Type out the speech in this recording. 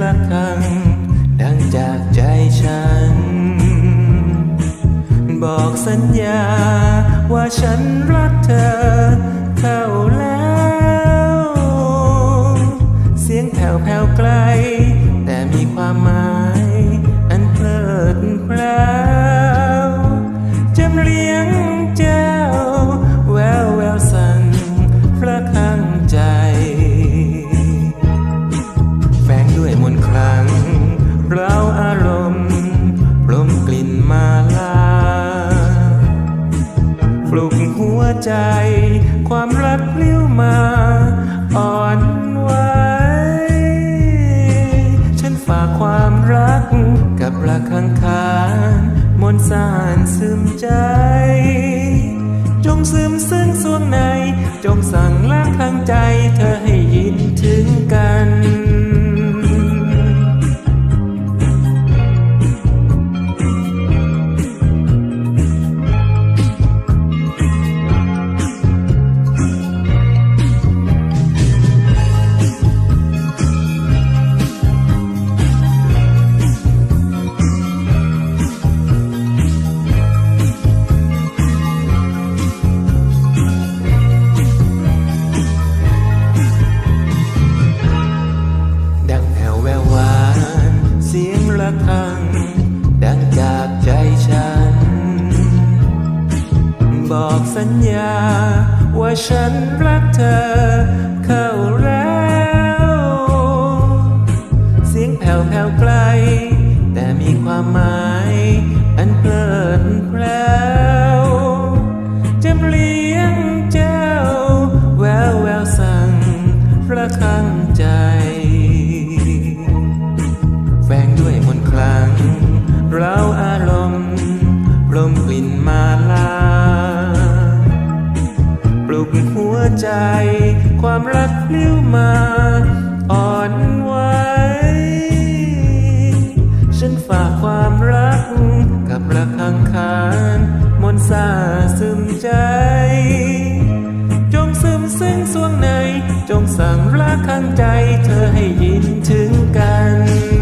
ระฆัง ดังจากใจฉัน บอกสัญญาว่าฉันรักเธอ เข้าแล้ว เสียงแผ่วแผ่วไกล แต่มีความหมาย ความรักเลี้ยวมาอ่อนไหวฉันฝากความรักกับรักข้างคานมนต์สานซึมใจ ดังจากใจฉัน บอกสัญญาว่าฉันรักเธอ เข้าแล้ว เสียงแผ่วแผ่วไกล แต่มีความหมายอันเพลิดเพลว มกลิ่นมาลา ปลุกหัวใจ ความรักเลี้ยวมา อ่อนไหวฉันฝากความรัก กับรักข้างคานมนต์สาซึมใจ จงซึมซึ้งสวงใน จงสั่งรักข้างใจ เธอให้ยินถึงกัน